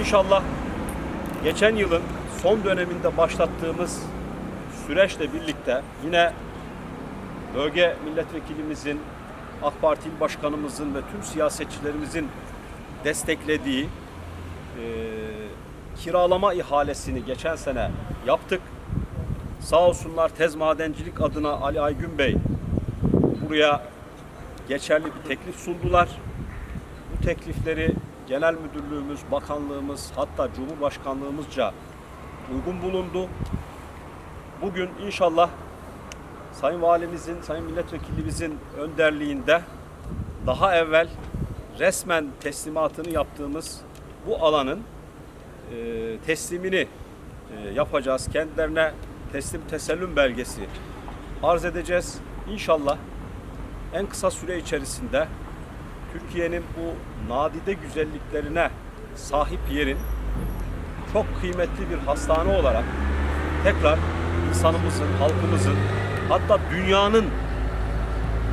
İnşallah geçen yılın son döneminde başlattığımız süreçle birlikte yine bölge milletvekilimizin, AK Parti il başkanımızın ve tüm siyasetçilerimizin desteklediği e, kiralama ihalesini geçen sene yaptık. Sağ olsunlar Tez Madencilik adına Ali Aygün Bey buraya geçerli bir teklif sundular. Bu teklifleri genel müdürlüğümüz, bakanlığımız hatta cumhurbaşkanlığımızca uygun bulundu. Bugün inşallah Sayın Valimizin, Sayın Milletvekilimizin önderliğinde daha evvel resmen teslimatını yaptığımız bu alanın e, teslimini e, yapacağız. Kendilerine teslim tesellüm belgesi arz edeceğiz. İnşallah en kısa süre içerisinde Türkiye'nin bu nadide güzelliklerine sahip yerin çok kıymetli bir hastane olarak tekrar insanımızın, halkımızın hatta dünyanın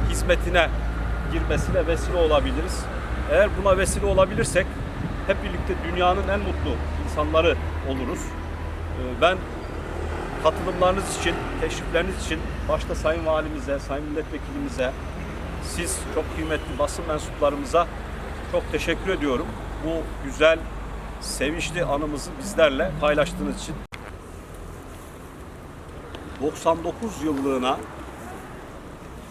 hizmetine girmesine vesile olabiliriz. Eğer buna vesile olabilirsek hep birlikte dünyanın en mutlu insanları oluruz. Ee, Ben katılımlarınız için, teşrifleriniz için başta Sayın Valimize, Sayın Milletvekilimize, siz çok kıymetli basın mensuplarımıza çok teşekkür ediyorum. Bu güzel, sevinçli anımızı bizlerle paylaştığınız için. 99 yıllığına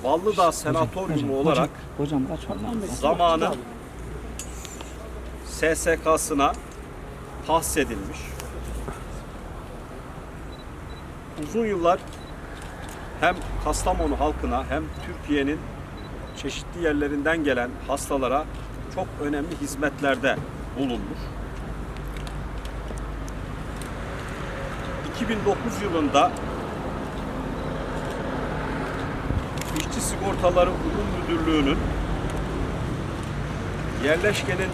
Ballıdağ Senatoryumu olarak Hocam zamanı SSK'sına tahsis edilmiş. Uzun yıllar hem Kastamonu halkına hem Türkiye'nin çeşitli yerlerinden gelen hastalara çok önemli hizmetlerde bulunmuş. 2009 yılında İşçi Sigortaları Umum Müdürlüğü'nün yerleşkenin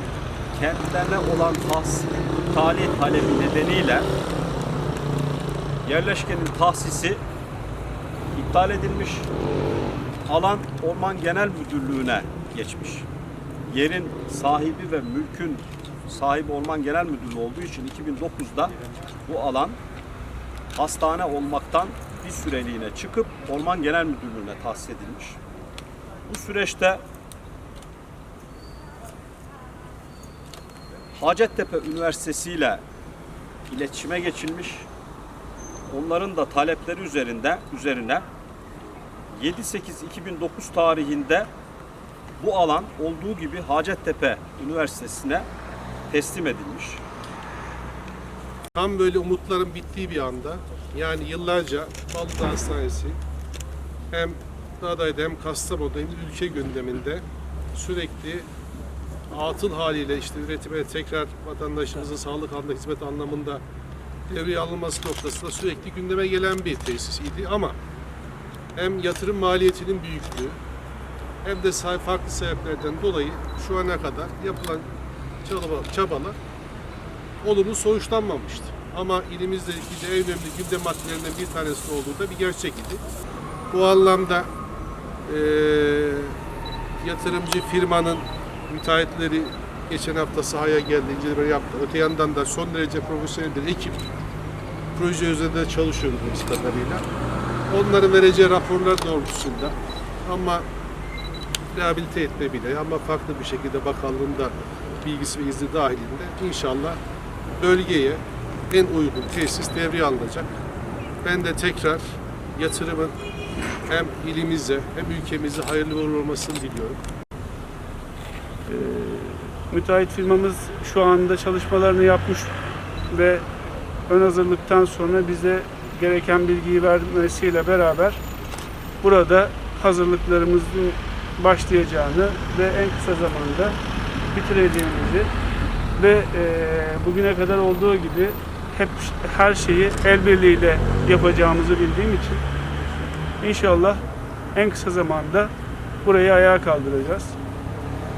kendilerine olan tahsis iptali talebi nedeniyle yerleşkenin tahsisi iptal edilmiş. Alan Orman Genel Müdürlüğü'ne geçmiş. Yerin sahibi ve mülkün sahibi Orman Genel Müdürlüğü olduğu için 2009'da bu alan hastane olmaktan bir süreliğine çıkıp Orman Genel Müdürlüğü'ne tahsis edilmiş. Bu süreçte Hacettepe Üniversitesi ile iletişime geçilmiş. Onların da talepleri üzerinde üzerine 7-8-2009 tarihinde bu alan olduğu gibi Hacettepe Üniversitesi'ne teslim edilmiş. Tam böyle umutların bittiği bir anda yani yıllarca Balıklı Hastanesi hem Aday'da hem Kastamonu'da hem ülke gündeminde sürekli atıl haliyle işte üretime tekrar vatandaşımızın sağlık alanında hizmet anlamında devreye alınması noktasında sürekli gündeme gelen bir tesisiydi ama hem yatırım maliyetinin büyüklüğü hem de farklı sebeplerden dolayı şu ana kadar yapılan çaba- çabalar olumlu sonuçlanmamıştı. Ama ilimizdeki de en önemli gündem maddelerinden bir tanesi olduğu da bir gerçek idi. Bu anlamda eee, yatırımcı firmanın müteahhitleri geçen hafta sahaya geldi, inceleme yaptı. Öte yandan da son derece profesyonel bir ekip proje üzerinde çalışıyor bildiğimiz kadarıyla. Onların vereceği raporlar doğrultusunda ama rehabilite etme bile ama farklı bir şekilde bakanlığın da bilgisi ve izni dahilinde inşallah bölgeye en uygun tesis devreye alınacak. Ben de tekrar yatırımın hem ilimize hem ülkemize hayırlı uğurlu olmasını diliyorum. Müteahhit firmamız şu anda çalışmalarını yapmış ve ön hazırlıktan sonra bize gereken bilgiyi vermesiyle beraber burada hazırlıklarımızın başlayacağını ve en kısa zamanda bitireceğimizi ve e, bugüne kadar olduğu gibi hep her şeyi el birliğiyle yapacağımızı bildiğim için inşallah en kısa zamanda burayı ayağa kaldıracağız.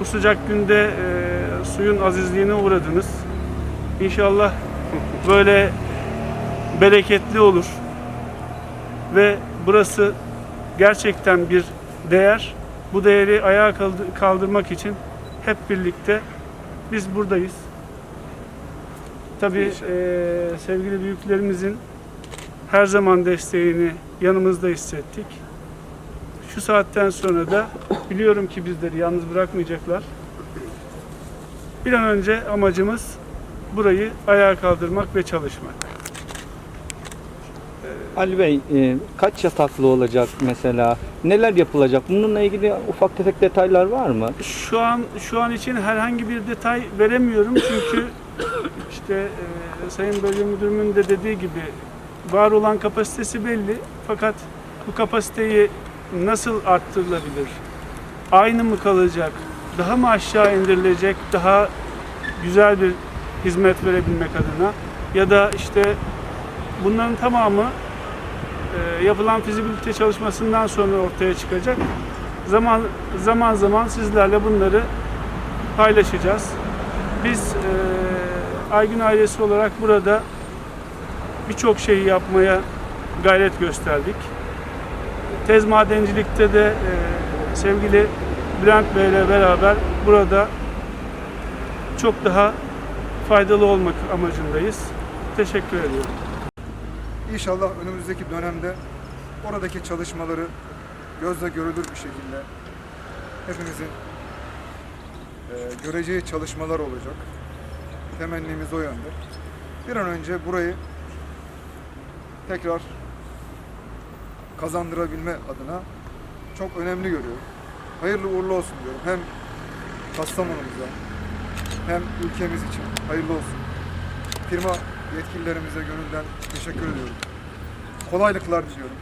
Bu sıcak günde e, suyun azizliğine uğradınız. İnşallah böyle bereketli olur. Ve burası gerçekten bir değer. Bu değeri ayağa kaldı- kaldırmak için hep birlikte biz buradayız. Tabii eee, sevgili büyüklerimizin her zaman desteğini yanımızda hissettik. Şu saatten sonra da biliyorum ki bizleri yalnız bırakmayacaklar. Bir an önce amacımız burayı ayağa kaldırmak ve çalışmak. Ali Bey e, kaç yataklı olacak mesela? Neler yapılacak? Bununla ilgili ufak tefek detaylar var mı? Şu an şu an için herhangi bir detay veremiyorum çünkü işte e, Sayın Bölge Müdürümün de dediği gibi var olan kapasitesi belli fakat bu kapasiteyi nasıl arttırılabilir? Aynı mı kalacak? Daha mı aşağı indirilecek? Daha güzel bir hizmet verebilmek adına ya da işte bunların tamamı e, yapılan fizibilite çalışmasından sonra ortaya çıkacak. Zaman zaman zaman sizlerle bunları paylaşacağız. Biz e, Aygün ailesi olarak burada birçok şeyi yapmaya gayret gösterdik. Tez madencilikte de e, sevgili Bülent Bey ile beraber burada çok daha faydalı olmak amacındayız. Teşekkür ediyorum. İnşallah önümüzdeki dönemde oradaki çalışmaları gözle görülür bir şekilde hepimizin e, göreceği çalışmalar olacak. Temennimiz o yönde. Bir an önce burayı tekrar kazandırabilme adına çok önemli görüyorum. Hayırlı uğurlu olsun diyorum. Hem Kastamonu'muza hem ülkemiz için hayırlı olsun. Firma yetkililerimize gönülden teşekkür ediyorum. Kolaylıklar diliyorum.